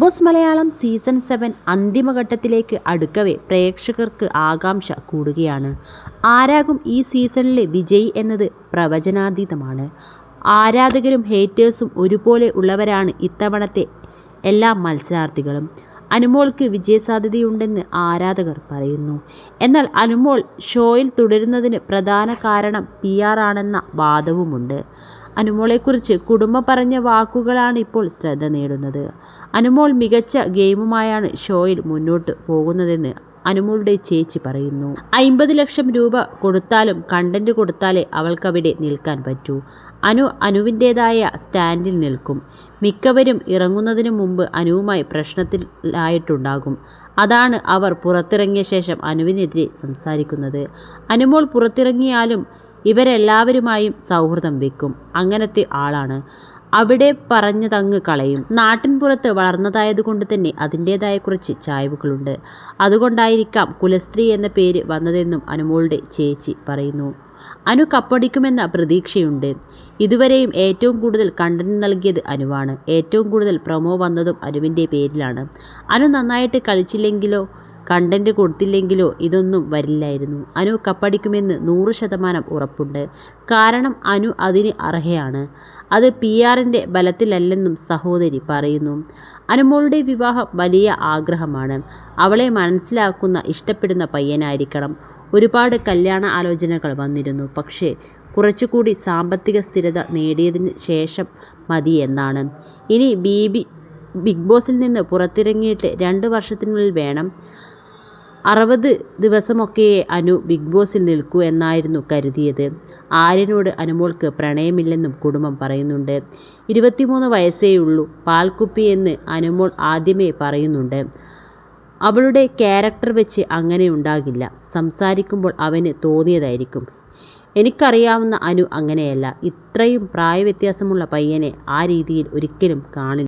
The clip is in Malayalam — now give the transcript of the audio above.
ബോസ് മലയാളം സീസൺ സെവൻ അന്തിമഘട്ടത്തിലേക്ക് അടുക്കവേ പ്രേക്ഷകർക്ക് ആകാംക്ഷ കൂടുകയാണ്. ആരാകും ഈ സീസണിലെ വിജയി എന്നത് പ്രവചനാതീതമാണ്. ആരാധകരും ഹേറ്റേഴ്സും ഒരുപോലെ ഉള്ളവരാണ് ഇത്തവണത്തെ എല്ലാ മത്സരാർത്ഥികളും. അനുമോൾക്ക് വിജയസാധ്യതയുണ്ടെന്ന് ആരാധകർ പറയുന്നു. എന്നാൽ അനുമോൾ ഷോയിൽ തുടരുന്നതിന് പ്രധാന കാരണം പി ആണെന്ന വാദവുമുണ്ട്. അനുമോളെക്കുറിച്ച് കുടുംബം പറഞ്ഞ വാക്കുകളാണ് ഇപ്പോൾ ശ്രദ്ധ നേടുന്നത്. അനുമോൾ മികച്ച ഗെയിമുമായാണ് ഷോയിൽ മുന്നോട്ട് പോകുന്നതെന്ന് അനുമോളുടെ ചേച്ചി പറയുന്നു. അമ്പത് ലക്ഷം രൂപ കൊടുത്താലും കണ്ടന്റ് കൊടുത്താലേ അവൾക്കവിടെ നിൽക്കാൻ പറ്റൂ. അനു അനുവിന്റേതായ സ്റ്റാൻഡിൽ നിൽക്കും. മിക്കവരും ഇറങ്ങുന്നതിന് മുമ്പ് അനുവുമായി പ്രശ്നത്തിലായിട്ടുണ്ടാകും അതാണ് അവർ പുറത്തിറങ്ങിയ ശേഷം അനുവിനെതിരെ സംസാരിക്കുന്നത്. അനുമോൾ പുറത്തിറങ്ങിയാലും ഇവരെല്ലാവരുമായും സൗഹൃദം വെക്കും. അങ്ങനത്തെ ആളാണ്. അവിടെ പറഞ്ഞതങ്ങ് കളയും. നാട്ടിൻപുറത്ത് വളർന്നതായതുകൊണ്ട് തന്നെ അതിന്റേതായ കുറച്ച് ചായ്വുകളുണ്ട്. അതുകൊണ്ടായിരിക്കാം കുലസ്ത്രീ എന്ന പേര് വന്നതെന്നും അനുമോളുടെ ചേച്ചി പറയുന്നു. അനു കപ്പടിക്കുമെന്ന പ്രതീക്ഷയുണ്ട്. ഇതുവരെയും ഏറ്റവും കൂടുതൽ കണ്ടന്റ് നൽകിയത് അനുവാണ്. ഏറ്റവും കൂടുതൽ പ്രൊമോ വന്നതും അനുവിന്റെ പേരിലാണ്. അനു നന്നായിട്ട് കളിച്ചില്ലെങ്കിലോ? കണ്ടന്റ് കൊടുത്തില്ലെങ്കിലോ ഇതൊന്നും വരില്ലായിരുന്നു. അനു കപ്പടിക്കുമെന്ന് നൂറ് ശതമാനം ഉറപ്പുണ്ട്. കാരണം അനു അതിന് അർഹയാണ്. അത് പി ആറിന്റെ ബലത്തിലല്ലെന്നും സഹോദരി പറയുന്നു. അനുമോളുടെ വിവാഹം വലിയ ആഗ്രഹമാണ്. അവളെ മനസ്സിലാക്കുന്ന ഇഷ്ടപ്പെടുന്ന പയ്യനായിരിക്കണം. ഒരുപാട് കല്യാണ ആലോചനകൾ വന്നിരുന്നു. പക്ഷേ കുറച്ചുകൂടി സാമ്പത്തിക സ്ഥിരത നേടിയതിന് ശേഷം മതി എന്നാണ്. ഇനി ബി ബി ബിഗ് ബോസിൽ നിന്ന് പുറത്തിറങ്ങിയിട്ട് രണ്ട് വർഷത്തിനുള്ളിൽ വേണം. അറുപത് ദിവസമൊക്കെ അനു ബിഗ് ബോസിൽ നിൽക്കൂ എന്നായിരുന്നു കരുതിയത്. ആര്യനോട് അനുമോൾക്ക് പ്രണയമില്ലെന്നും കുടുംബം പറയുന്നുണ്ട്. ഇരുപത്തിമൂന്ന് വയസ്സേയുള്ളൂ പാൽക്കുപ്പി എന്ന് അനുമോൾ ആദ്യമേ പറയുന്നുണ്ട്. അവളുടെ ക്യാരക്ടർ വെച്ച് അങ്ങനെ ഉണ്ടാകില്ല സംസാരിക്കുമ്പോൾ അവന് തോന്നിയതായിരിക്കും. എനിക്കറിയാവുന്ന അനു അങ്ങനെയല്ല ഇത്രയും പ്രായവ്യത്യാസമുള്ള പയ്യനെ ആ രീതിയിൽ ഒരിക്കലും കാണില്ല.